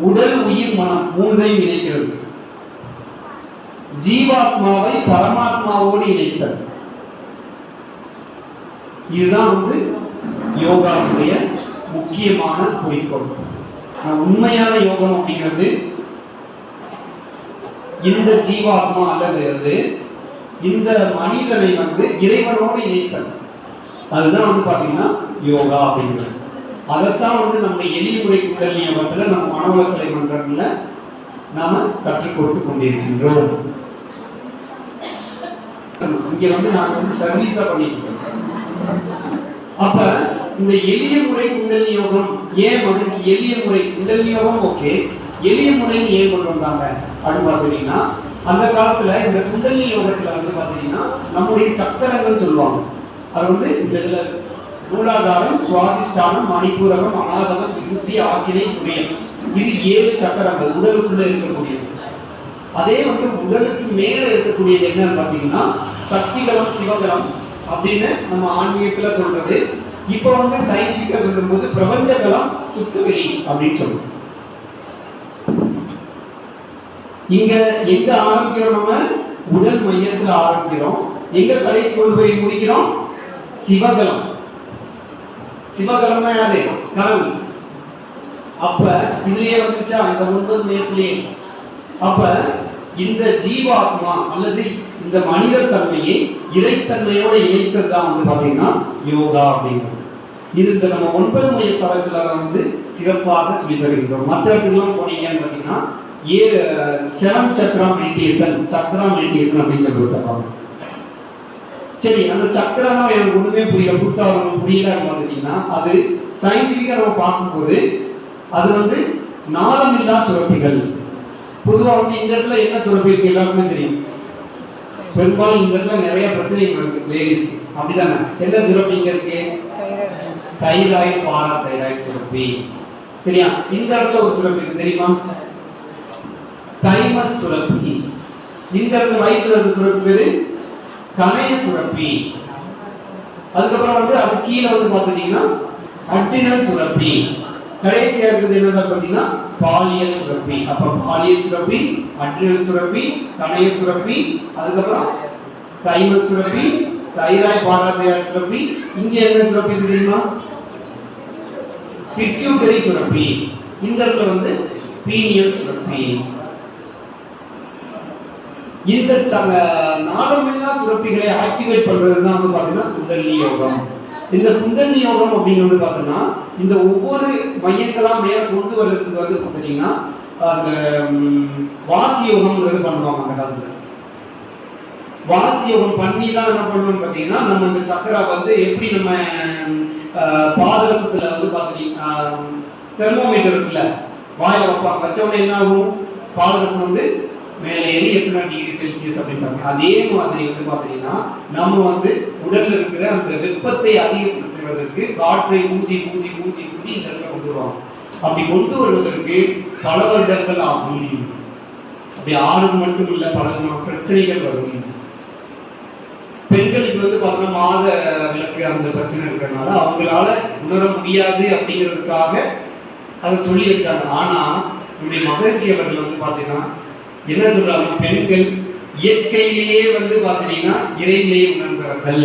உடல் உயிர் மனம் மூன்றையும் இணைக்கிறது. ஜீவாத்மாவை பரமாத்மாவோடு இணைத்தல். இதுதான் வந்து யோகாவுடைய முக்கியமான குறிக்கோள். உண்மையான யோகம் அப்படிங்கிறது இந்த ஜீவாத்மா அல்லது வந்து இந்த மனிதனை வந்து இறைவனோடு இணைத்தல். அதுதான் வந்து பார்த்தீங்கன்னா யோகா அப்படிங்கிறது. அதைத்தான் வந்து நம்ம எளிய முறை குடல் நியமத்தில் நம்ம மாணவர்களை மன்றங்கள்ல நாம கற்றுக் கொடுத்து கொண்டிருக்கின்றோம். இங்க வந்து நாங்க வந்து சர்வீஸா பண்ணிட்டு இருக்கோம். அப்ப இந்த எளிய முறை குண்டல் யோகம் ஏன் மகிழ்ச்சி? எளிய முறை குண்டல் யோகம் ஓகே எளிய முறைன்னு ஏன் கொண்டு வந்தாங்க அப்படின்னு பார்த்தீங்கன்னா அந்த காலத்துல இந்த குண்டலினி யோகத்துல வந்து பாத்தீங்கன்னா நம்முடைய சக்கரங்கள் சொல்லுவாங்க. அது வந்து இந்த இதுல மூலாதாரம் சுவாதிஷ்டானம் மணிப்பூரகம் அநாதகம் விசுத்தி ஆக்கினை துரியம் இது ஏழு சக்கரங்கள் உடலுக்குள்ள இருக்கக்கூடியது. அதே வந்து உடலுக்கு மேல இருக்கக்கூடியது என்னன்னு பாத்தீங்கன்னா சக்திகலம் சிவகலம் அப்படின்னு நம்ம ஆன்மீகத்துல சொல்றது. இப்போ வந்து சயின்டிபிக்கா சொல்லும்போது பிரபஞ்சகலம் சுத்தவெளி அப்படின்னு சொல்றோம். இங்க எங்க ஆரம்பிக்கிறோம் நம்ம? உடல் மையத்துல ஆரம்பிக்கிறோம். எங்க கடைசி கொண்டு போய் முடிக்கிறோம்? சிவகலம். சிவகலம்னா யாரு கனவு அப்ப இதுலயே வந்துச்சா இந்த ஒன்பது நேரத்திலேயே அப்ப இந்த ஜீவாத்மா அல்லது இந்த மனித தன்மையை இறைத்தன்மையோட இணைத்தது தான் வந்து பாத்தீங்கன்னா யோகா அப்படிங்கிறது. இது இந்த நம்ம ஒன்பது மைய தரத்துல வந்து சிறப்பாக சொல்லி தருகின்றோம். மற்ற இடத்துக்குலாம் போனீங்கன்னு பாத்தீங்கன்னா a seven chakra meditation chakra meditation அப்படின்னு சொல்லி கொடுத்தாங்க சரி அந்த சக்கரம்னா எனக்கு ஒண்ணுமே புரியல. புதுசா உங்களுக்கு புரியல பார்த்தீங்கன்னா அது சயின்டிபிக்கா நம்ம பார்க்கும்போது அது வந்து நாளமில்லா சுரப்பிகள். பொதுவா வந்து இந்த இடத்துல என்ன சுரப்பி இருக்கு எல்லாருக்குமே தெரியும். பெரும்பாலும் இந்த இடத்துல நிறைய பிரச்சனைகள் இருக்கு லேடிஸ் அப்படிதானே? என்ன சுரப்பி இங்க இருக்கு? தைராய்டு பாரா தைராய்டு சுரப்பி. சரியா? இந்த இடத்துல ஒரு சுரப்பி இருக்கு தெரியுமா? தைமஸ் சுரப்பி. இந்த இடத்துல வயிற்றுல இருக்க சுரப்பி பேரு கணைய சுரப்பி. அதுக்கப்புறம் வந்து அது கீழே வந்து பார்த்துட்டீங்கன்னா அட்டினல் சுரப்பி. கடைசியா இருக்கிறது என்னதான் பார்த்தீங்கன்னா பாலியல் சுரப்பி. அப்ப பாலியல் சுரப்பி அட்ரினல் சுரப்பி கணைய சுரப்பி அதுக்கப்புறம் தைமஸ் சுரப்பி தைராய் பாராதைராய்டு சுரப்பி. இங்க என்ன சுரப்பி தெரியுமா? பிட்யூட்டரி சுரப்பி. இந்த இடத்துல வந்து பீனியல் சுரப்பி. இந்த ச- நாளமில்லா சுரப்பிகளை ஆக்டிவேட் பண்றது தான் வந்து பார்த்தீங்கன்னா குண்டலினி யோகம் இந்த குண்டலினி யோகம் அப்படிங்கிறது பார்த்தோம்னா இந்த ஒவ்வொரு மையங்களா மேலே கொண்டு வர்றதுக்கு வந்து பார்த்தீங்கன்னா அந்த வாசி யோகம்ங்கிறது பண்ணுவாங்க அந்த காலத்தில். வாசி யோகம் பண்ணி தான் என்ன பண்ணுவோம்னு பார்த்தீங்கன்னா நம்ம இந்த சக்கரா வந்து எப்படி நம்ம அஹ், வந்து பார்த்தீங்கன்னா தெர்மோமீட்டர் இருக்குல்ல வாயில வைப்பாங்க. வச்சவொடனே என்ன ஆகும்? பாதரசம் வந்து மேலே எத்தனை டிகிரி செல்சியஸ் அப்படின்றாங்க அதே மாதிரி வந்து பார்த்தீங்கன்னா நம்ம வந்து உடல்ல இருக்கிற அந்த வெப்பத்தை அதிகப்படுத்துவதற்கு காற்றை ஊதி ஊதி ஊதி ஊதி இந்த இடத்துல கொண்டு வருவாங்க. அப்படி கொண்டு வருவதற்கு பல வருடங்கள் ஆகும். அப்படி ஆறுக்கு மட்டும் இல்லை பல விதமான பிரச்சனைகள் வரும். பெண்களுக்கு வந்து பார்த்தோம்னா மாத விளக்கு அந்த பிரச்சனை இருக்கிறதுனால அவங்களால உணர முடியாது அப்படிங்கிறதுக்காக அதை சொல்லி வச்சாங்க. ஆனா நம்முடைய மகரிஷி அவர்கள் வந்து பார்த்தீங்கன்னா என்ன சொல்றாங்க பெண்கள் இயற்கையிலேயே வந்து பார்த்தீங்கன்னா இறைநிலையை உணர்ந்தவர்கள்.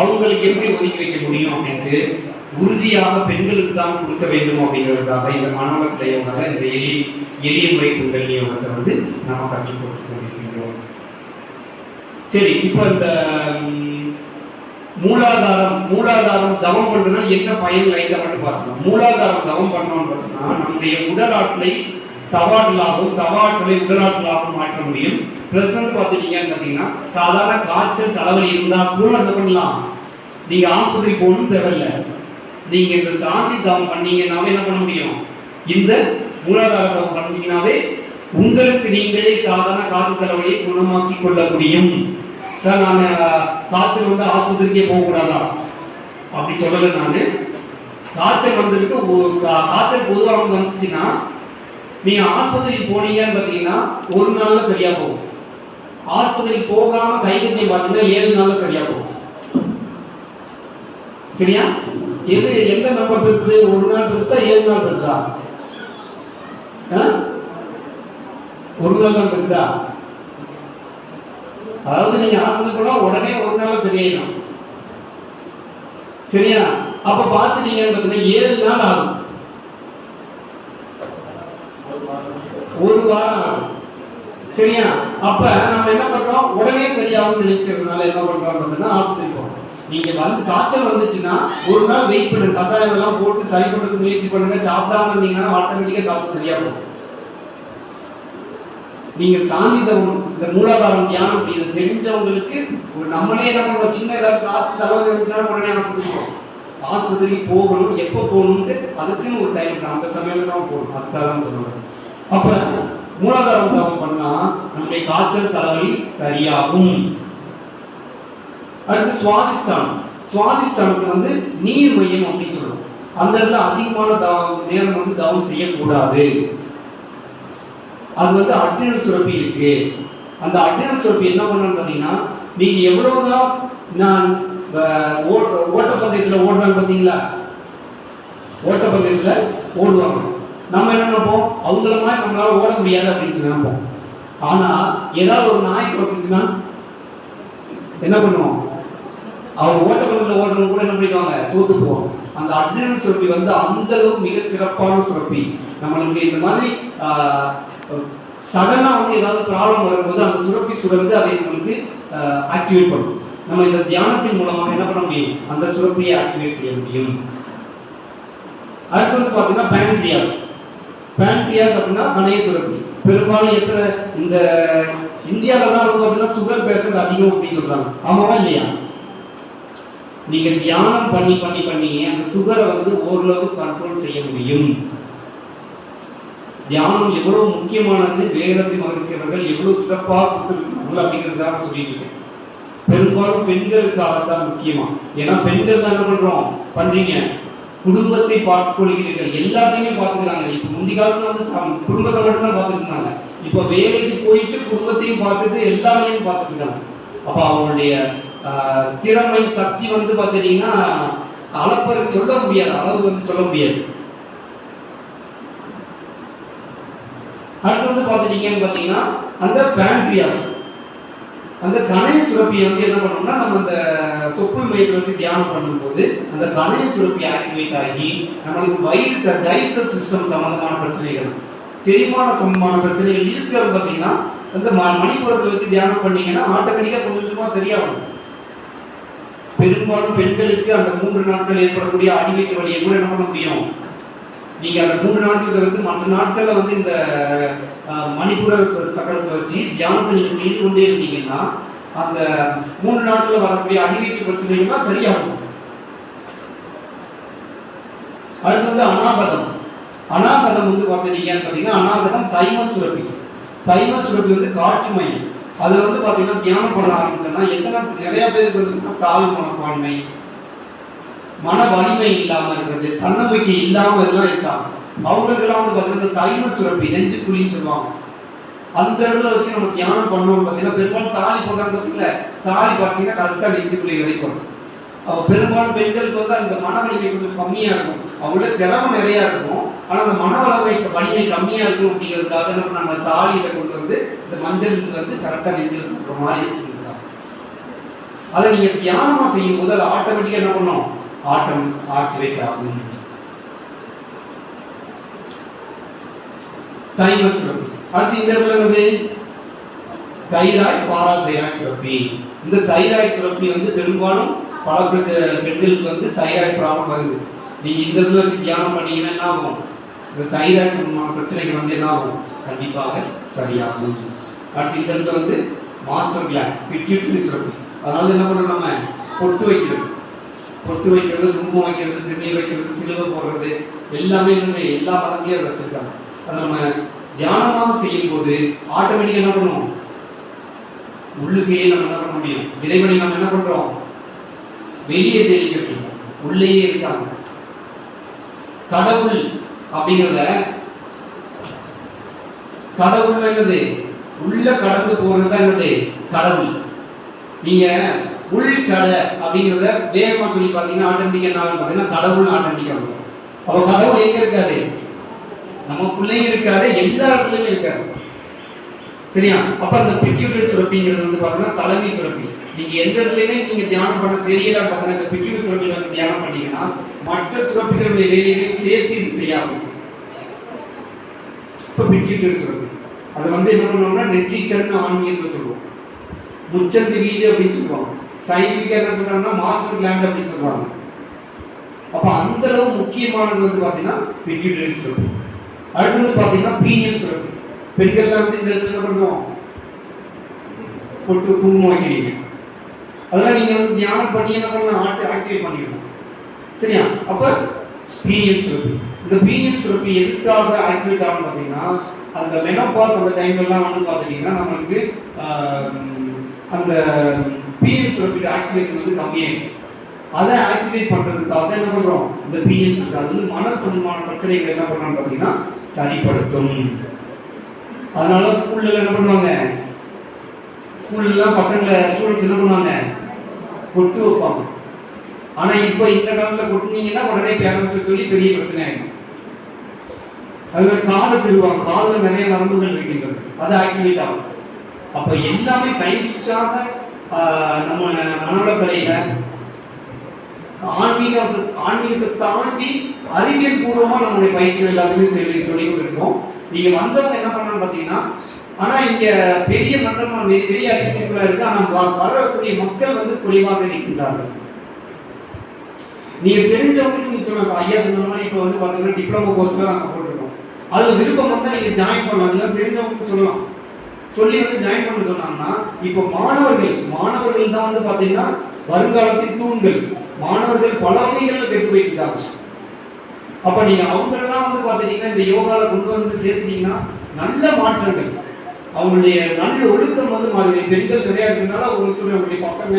அவங்களுக்கு எப்படி ஒதுக்கி வைக்க முடியும் அப்படின்ட்டு உறுதியாக பெண்களுக்கு தான் கொடுக்க வேண்டும் அப்படிங்கிறதுக்காக இந்த மனவளக்கலை இந்த எளிய எளிய முறை குண்டலினி யோகத்தை வந்து நாம கற்றுக் கொடுத்து கொண்டிருக்கின்றோம். சரி இப்போ இந்த மூலாதாரம் மூலாதாரம் தவம் பண்ணுறதுனா என்ன பயன் லைட்டா மட்டும் பார்க்கணும் மூலாதாரம் தவம் பண்ணோம்னு பார்த்தோம்னா நம்முடைய உடல் ஆற்றலை தவாட்களாகவும் தவாட்களை உடலாற்றலாகவும் மாற்ற முடியும். பிளஸ் வந்து பார்த்துட்டீங்கன்னு பார்த்தீங்கன்னா சாதாரண காய்ச்சல் தலைவலி இருந்தால் கூட என்ன பண்ணலாம்? நீங்கள் ஆஸ்பத்திரி போகணும் தேவையில்லை. நீங்கள் இந்த சாந்தி தவம் பண்ணீங்கன்னாவே என்ன பண்ண முடியும்? இந்த மூலாதார தவம் பண்ணீங்கன்னாவே உங்களுக்கு நீங்களே சாதாரண காய்ச்சல் தலைவலியை குணமாக்கி கொள்ள முடியும். சார் நான் காய்ச்சல் வந்து ஆஸ்பத்திரிக்கே போகக்கூடாதா அப்படி சொல்லலை நான். காய்ச்சல் வந்திருக்கு காய்ச்சல் பொதுவாக வந்துச்சுன்னா நீங்க ஆஸ்பத்திரிக்கு போனீங்கன்னு பார்த்தீங்கன்னா ஒரு நாள்ல சரியா போகும். ஆஸ்பத்திரிக்கு போகாம கைவத்தியம் பார்த்தீங்கன்னா ஏழு நாள்ல சரியா போகும். சரியா? எது எந்த நம்பர் பெருசு? ஒரு நாள் பெருசா ஏழு நாள் பெருசா? ஆ? ஒரு நாள் தான் பெருசா? அதாவது நீங்க ஆஸ்பத்திரி போனா உடனே ஒரு நாள் சரியாயிடும். சரியா? அப்ப பாத்துட்டீங்கன்னு பார்த்தீங்கன்னா ஏழு நாள் ஆகும். ஒரு வாரம் ஆகும். சரியா? அப்ப நம்ம என்ன பண்றோம்? உடனே சரியாகும் நினைச்சதுனால என்ன பண்றோம் பார்த்தீங்கன்னா ஆஸ்பத்திரி போறோம் நீங்க வந்து காய்ச்சல் வந்துச்சுன்னா ஒரு நாள் வெயிட் பண்ணுங்க. கசாயம் எல்லாம் போட்டு சரி பண்றதுக்கு முயற்சி பண்ணுங்க. சாப்பிடாம இருந்தீங்கன்னா ஆட்டோமேட்டிக்கா காய்ச்சல் சரியாகும் நீங்க சாந்தி இந்த மூலாதாரம் தியானம் அப்படி இது தெரிஞ்சவங்களுக்கு ஒரு நம்மளே என்ன பண்ணுவோம்? சின்ன ஏதாவது காய்ச்சல் தலைவர் இருந்துச்சுன்னா உடனே ஆஸ்பத்திரி போகணும். ஆஸ்பத்திரிக்கு போகணும். எப்போ போகணும்ட்டு அதுக்குன்னு ஒரு டைம் அந்த சமயத்துல தான் போகணும். அதுக்காக தான் சொல்லுவாங்க அப்ப மூலாதாரம் தவம் பண்ணா நம்முடைய காய்ச்சல் தலைவலி சரியாகும். அடுத்து சுவாதிஷ்டானம். சுவாதிஷ்டானத்துக்கு வந்து நீர் மையம் அப்படின்னு சொல்லுவோம் அந்த இடத்துல அதிகமான தவம் நேரம் வந்து தவம் செய்யக்கூடாது. அது வந்து அட்ரினல் சுரப்பி இருக்கு. அந்த அட்ரினல் சுரப்பி என்ன பண்ணணும்னு பார்த்தீங்கன்னா நீங்க எவ்வளவுதான் நான் ஓட்டப்பந்தயத்தில் ஓடுறாங்க பார்த்தீங்களா ஓட்டப்பந்தயத்தில் ஓடுவாங்க. நம்ம என்ன நினைப்போம்? அவங்கள மாதிரி நம்மளால ஓட முடியாது அப்படின்னு சொல்லி நினைப்போம். ஆனா ஏதாவது ஒரு நாய் பிறப்பிச்சுன்னா என்ன பண்ணுவோம்? அவங்க ஓட்டப்பந்தயத்துல ஓடுறவங்க கூட என்ன பண்ணிடுவாங்க? தோத்து போவோம் அந்த அட்ரினல் சுரப்பி வந்து அந்த அளவுக்கு மிக சிறப்பான சுரப்பி. நம்மளுக்கு இந்த மாதிரி சடனாக வந்து ஏதாவது ப்ராப்ளம் வரும்போது அந்த சுரப்பி சுரந்து அதை நம்மளுக்கு ஆக்டிவேட் பண்ணும். நம்ம இந்த தியானத்தின் மூலமாக என்ன பண்ண முடியும்? அந்த சுரப்பியை ஆக்டிவேட் செய்ய முடியும். அடுத்து வந்து பார்த்தீங்கன்னா பேங்க்ரியாஸ் பேன்க்ரியாஸ் அப்படின்னா கணைய சுரப்பி. பெரும்பாலும் எத்தனை இந்த இந்தியாவிலலாம் வந்து பார்த்தீங்கன்னா சுகர் பேஷண்ட் அதிகம் அப்படின்னு சொல்றாங்க. ஆமாவா இல்லையா? நீங்க தியானம் பண்ணி பண்ணி பண்ணி அந்த சுகரை வந்து ஓரளவு கண்ட்ரோல் செய்ய முடியும். தியானம் எவ்வளவு முக்கியமானது வேகத்தி மகரிஷி அவர்கள் எவ்வளவு சிறப்பாக கொடுத்துருக்காங்க அப்படிங்கிறதுக்காக நான் சொல்லிட்டு இருக்கேன். பெரும்பாலும் பெண்களுக்காக தான் முக்கியமா. ஏன்னா பெண்கள் தான் என்ன பண்றோம்? பண்றீங்க. குடும்பத்தை பார்த்துக் கொள்கிறீர்கள் எல்லாத்தையுமே பார்த்துக்கிறாங்க. இப்ப முந்தி காலத்துல வந்து சம்- குடும்பத்தை மட்டும் தான் பார்த்துட்டு இருந்தாங்க இப்ப வேலைக்கு போயிட்டு குடும்பத்தையும் பார்த்துட்டு எல்லாமே பார்த்துட்டு இருக்காங்க அப்ப அவங்களுடைய ஆஹ், திறமை சக்தி வந்து பாத்தீங்கன்னா அளப்பறை சொல்ல முடியாது. அளவு வந்து சொல்ல முடியாது. அடுத்து வந்து பாத்துட்டீங்கன்னு பாத்தீங்கன்னா அந்த பேண்ட்ரியாஸ் அந்த கணைய சுரப்பியை வந்து என்ன பண்ணோம்னா நம்ம அந்த தொப்புள் மையத்தை வச்சு தியானம் பண்ணும்போது அந்த கணைய சுரப்பி ஆக்டிவேட் ஆகி நம்மளுக்கு வயிறு டைஜஸ்ட் சிஸ்டம் சம்பந்தமான பிரச்சனைகள் செரிமான சம்பந்தமான பிரச்சனைகள் இருக்கிறது பார்த்தீங்கன்னா அந்த ம- மணிப்புறத்தை வச்சு தியானம் பண்ணீங்கன்னா ஆட்டோமேட்டிக்காக கொஞ்சம் கொஞ்சமா சரியாகும். பெரும்பாலும் பெண்களுக்கு அந்த மூன்று நாட்கள் ஏற்படக்கூடிய அடிவயிற்று வலியை கூட என்ன பண்ண முடியும்? நீங்க அந்த மூணு நாட்கள் தவிர்த்து மற்ற நாட்கள்ல வந்து இந்த அஹ், மணிப்புர சக்கரத்தை வச்சு தியானத்தை நீங்க செய்து கொண்டே இருந்தீங்கன்னா அந்த மூணு நாட்கள்ல வரக்கூடிய அடிவயிற்று பிரச்சனைகள்லாம் சரியாகும். அடுத்து வந்து அனாகதம் அனாகதம் வந்து பார்த்தீங்கன்னு பார்த்தீங்கன்னா அனாகதம் தைம சுரப்பி. தைம சுரப்பி வந்து காற்று மையம். அதுல வந்து பார்த்தீங்கன்னா தியானம் பண்ண ஆரம்பிச்சோம்னா எத்தனை நிறைய பேருக்கு வந்து தாழ்வு மனப்பான்மை மன வலிமை இல்லாம இருக்கிறது தன்னம்பிக்கை இல்லாம எல்லாம் இருக்காங்க. அவங்களுக்கெல்லாம் வந்து பார்த்தீங்கன்னா இந்த சுரப்பி நெஞ்சு குழின்னு சொல்லுவாங்க. அந்த இடத்துல வச்சு நம்ம தியானம் பண்ணோம்னு பார்த்தீங்கன்னா பெரும்பாலும் தாலி போடுறாங்க பார்த்தீங்களா தாலி பார்த்தீங்கன்னா கரெக்டாக நெஞ்சு குழி வரைக்கும். பெரும்பாலும் பெண்களுக்கு வந்து அந்த மன வலிமை கொஞ்சம் கம்மியாக இருக்கும். அவங்கள திறமை நிறையா இருக்கும். ஆனால் அந்த மன வலிமை வலிமை கம்மியாக இருக்கும் அப்படிங்கிறதுக்காக நம்ம நம்ம தாலி இதை கொண்டு வந்து இந்த மஞ்சள் இது வந்து கரெக்டாக நெஞ்சில் இருக்கிற மாதிரி வச்சுருக்காங்க அதை நீங்கள் தியானமாக செய்யும் போது அதை ஆட்டோமேட்டிக்காக என்ன பண்ணோம்? ஆட்டம் ஆக்டிவேட் ஆகும் தைமஸ் சுரப்பி அடுத்து இந்த இடத்துல என்னது தைராய்டு பாரா தைராய்டு சுரப்பி இந்த தைராய்டு சுரப்பி வந்து பெரும்பாலும் பல பிரச்சனை பெண்களுக்கு வந்து தைராய்டு ப்ராப்ளம் வருது. நீங்க இந்த இடத்துல வச்சு தியானம் பண்ணீங்கன்னா என்ன ஆகும்? இந்த தைராய்டு சம்பந்தமான பிரச்சனைகள் வந்து என்ன ஆகும்? கண்டிப்பாக சரியாகும். அடுத்து இந்த இடத்துல வந்து மாஸ்டர் கிளாண்ட் பிட்யூட்டரி சுரப்பி அதாவது என்ன பண்ணணும் நம்ம? பொட்டு வைக்கிறது. பொட்டு வைக்கிறது குங்குமம் வைக்கிறது திருநீர் வைக்கிறது சிலுவை போடுறது எல்லாமே வந்து எல்லா மதங்களையும் அதை வச்சிருக்காங்க. அதை நம்ம தியானமாக செய்யும் போது ஆட்டோமேட்டிக்காக என்ன பண்ணுவோம்? உள்ளுக்கையே நம்ம என்ன பண்ண முடியும்? இறைவனை நம்ம என்ன பண்றோம்? வெளியே தேடி கட்டுறோம் உள்ளேயே இருக்காங்க. கடவுள் அப்படிங்கிறத கடவுள் என்னது? உள்ள கடந்து போறது தான் என்னது? கடவுள். நீங்க உள்கடை அப்படிங்கிறத வேகமா சொல்லி பார்த்தீங்கன்னா ஆட்டோமேட்டிக்கா என்ன பாத்தீங்கன்னா பார்த்தீங்கன்னா கடவுள் ஆட்டோமேட்டிக்கா வரும். அப்போ கடவுள் எங்க இருக்காரு? நமக்குள்ளேயும் இருக்காரு எல்லா இடத்துலயுமே இருக்காது சரியா? அப்ப அந்த பிட்யூட்டரி சுரப்பிங்கிறது வந்து பாத்தீங்கன்னா தலைமை சுரப்பி. நீங்க எந்த இடத்துலயுமே நீங்க தியானம் பண்ண தெரியல பார்த்தீங்கன்னா இந்த பிட்யூட்டரி சுரப்பில வந்து தியானம் பண்ணீங்கன்னா மற்ற சுரப்பிகளுடைய வேலைகளை சேர்த்து இது செய்யாமல் இப்போ இப்ப சுரப்பி. அது வந்து என்ன பண்ணுவோம்னா நெற்றிக்கர்னு ஆன்மீகத்தை சொல்லுவோம். முச்சந்து வீடு அப்படின்னு சொல்லுவாங்க. சயின்டிஃபிக்காக என்ன சொல்கிறாங்கன்னா மாஸ்டர் கிளாண்ட் அப்படின்னு சொல்லுவாங்க. அப்போ அந்த அளவு முக்கியமானது வந்து பார்த்தீங்கன்னா பிட்யூட்டரி சுரப்பு அடுத்து வந்து பார்த்தீங்கன்னா பீனியல் சுரப்பு பெண்கள்லாம் வந்து இந்த இடத்துல என்ன பண்ணுவோம்? பொட்டு குங்குமம் வைக்கிறீங்க அதெல்லாம் நீங்கள் வந்து தியானம் பண்ணி என்ன பண்ணலாம்? ஆட்டு ஆக்டிவேட் பண்ணிக்கணும் சரியா? அப்போ பீனியல் சுரப்பு இந்த பீனியல் சுரப்பு எதுக்காக ஆக்டிவேட் ஆகும் பார்த்தீங்கன்னா அந்த மெனோபாஸ் அந்த டைம்லலாம் வந்து பார்த்துட்டீங்கன்னா நம்மளுக்கு அந்த பீனியல் சுரப்பியோட ஆக்டிவேஷன் வந்து கம்மியாயிடும் அதை ஆக்டிவேட் பண்ணுறதுக்காக என்ன பண்ணுறோம் இந்த பீனியல் சுரப்பி அது வந்து மன சம்பந்தமான பிரச்சனைகள் என்ன பண்றோம்னு பார்த்தீங்கன்னா சரிப்படுத்தும். அதனால ஸ்கூல்ல என்ன பண்ணுவாங்க? ஸ்கூல்லாம் பசங்களை ஸ்டூடெண்ட்ஸ் என்ன பண்ணுவாங்க? கொட்டு வைப்பாங்க. ஆனா இப்போ இந்த காலத்துல கொட்டுனீங்கன்னா உடனே பேரண்ட்ஸ் சொல்லி பெரிய பிரச்சனை ஆயிடும். அது மாதிரி காலை திருவாங்க. காலில் நிறைய நரம்புகள் இருக்கின்றது. அது ஆக்டிவேட் ஆகும். அப்ப எல்லாமே சயின்டிஃபிக்காக நம்ம மனவளக்கலையில ஆன்மீக ஆன்மீகத்தை தாண்டி அறிவியல் பூர்வமாக நம்மளுடைய பயிற்சிகள் எல்லாத்தையுமே சொல்லி சொல்லி கொண்டிருக்கோம் நீங்கள் வந்தவங்க என்ன பண்ணணும்னு பார்த்தீங்கன்னா ஆனால் இங்கே பெரிய மன்றமா பெரிய பெரிய அறிவியலுக்குள்ள இருக்கு. ஆனால் வ- வரக்கூடிய மக்கள் வந்து குறைவாக இருக்கின்றார்கள் நீங்கள் தெரிஞ்சவங்களுக்கு நீங்கள் சொன்ன ஐயா சொன்ன மாதிரி இப்போ வந்து பார்த்தீங்கன்னா டிப்ளமோ கோர்ஸில் நாங்கள் போட்டிருக்கோம். அதில் விருப்பம் வந்தால் நீங்கள் ஜாயின் பண்ணலாம். இல்லை தெரிஞ்சவங்களுக்கு சொல்லலாம். சொல்லி வந்து ஜாயின் பண்ண சொன்னாங்கன்னா இப்போ மாணவர்கள் மாணவர்கள் தான் வந்து பார்த்தீங்கன்னா வருங்காலத்தின் தூண்கள். மாணவர்கள் பல வகைகளில் கெட்டு போயிட்டு அப்ப நீங்க அவங்களெல்லாம் வந்து பாத்தீங்கன்னா இந்த யோகாவில் கொண்டு வந்து சேர்த்துட்டீங்கன்னா நல்ல மாற்றங்கள். அவங்களுடைய நல்ல ஒழுக்கம் வந்து மாதிரி பெண்கள் நிறையா இருக்கிறதுனால அவங்களுக்கு சொல்ற அவங்களுடைய பசங்க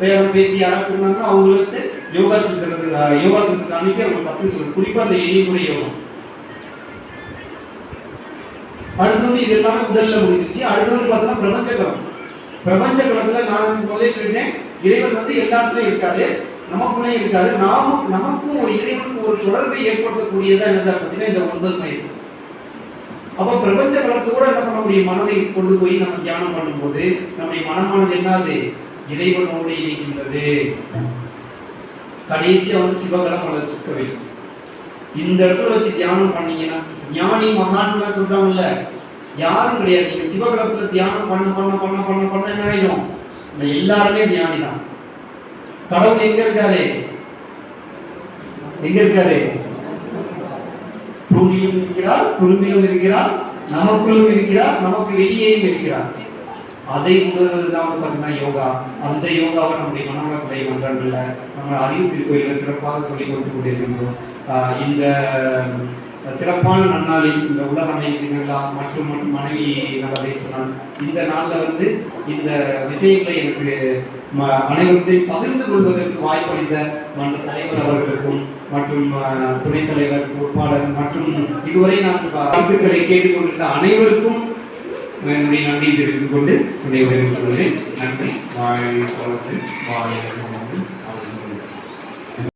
பேரம் பேத்தி யாராவது சொன்னாங்கன்னா அவங்களுக்கு யோகா சொல்றது யோகா சொல்றது அனுப்பி அவங்க கற்று சொல்லு குறிப்பாக அந்த எளிமுறை யோகம் அடுத்து வந்து இது எல்லாமே உடல்ல முடிஞ்சிச்சு அடுத்து வந்து பார்த்தோம்னா பிரபஞ்ச கிரகத்துல நான் முதலே சொல்லிட்டேன். இறைவன் வந்து எல்லாத்துலயும் இருக்காரு. நமக்குள்ளே இருக்காரு. நாமும் நமக்கும் ஒரு இறைவனுக்கு ஒரு தொடர்பை ஏற்படுத்தக்கூடியதா என்னதா பார்த்தீங்கன்னா இந்த ஒன்பது மையம். அப்ப பிரபஞ்ச கலத்தோட என்ன பண்ண முடியும்? மனதை கொண்டு போய் நம்ம தியானம் பண்ணும்போது நம்முடைய மனமானது என்னது? இறைவனோடு இணைக்கின்றது கடைசியா வந்து சிவகலம் அதை சுத்த வேண்டும். இந்த இடத்துல வச்சு தியானம் பண்ணீங்கன்னா ஞானி மகான்லாம் சொல்றாங்கல்ல யாரும் கிடையாது. நீங்க சிவகலத்துல தியானம் பண்ண பண்ண பண்ண பண்ண பண்ண என்ன ஆயிடும்? இந்த எல்லாருமே ஞானி தான் கடவுள் எங்க இருக்காரு? எங்க இருக்காரு? தூணிலும் இருக்கிறார் துரும்பிலும் இருக்கிறார் நமக்குள்ளும் இருக்கிறார் நமக்கு வெளியேயும் இருக்கிறார். அதை உணர்வது தான் வந்து பார்த்தீங்கன்னா யோகா. அந்த யோகாவை நம்முடைய மனநலத்துறை மன்றங்கள்ல நம்ம அறிவு திருக்கோயில சிறப்பாக சொல்லிக் கொடுத்து கொண்டிருக்கின்றோம். இந்த சிறப்பான நன்னாளில் இந்த உலக அமைதி விழா மற்றும் மனைவி நல்லா இந்த நாளில் வந்து இந்த விஷயங்களை எனக்கு ம- அனைவருக்கும் பகிர்ந்து கொள்வதற்கு வாய்ப்பளித்த மன்ற தலைவர் அவர்களுக்கும் மற்றும் துணைத் தலைவர் பொறுப்பாளர் மற்றும் இதுவரை நான் வாழ்த்துக்களை கேட்டுக்கொண்டிருந்த அனைவருக்கும் என்னுடைய நன்றியை தெரிவித்துக் கொண்டு என்னுடைய உரையை நன்றி. வாய் வளர்த்து வாய்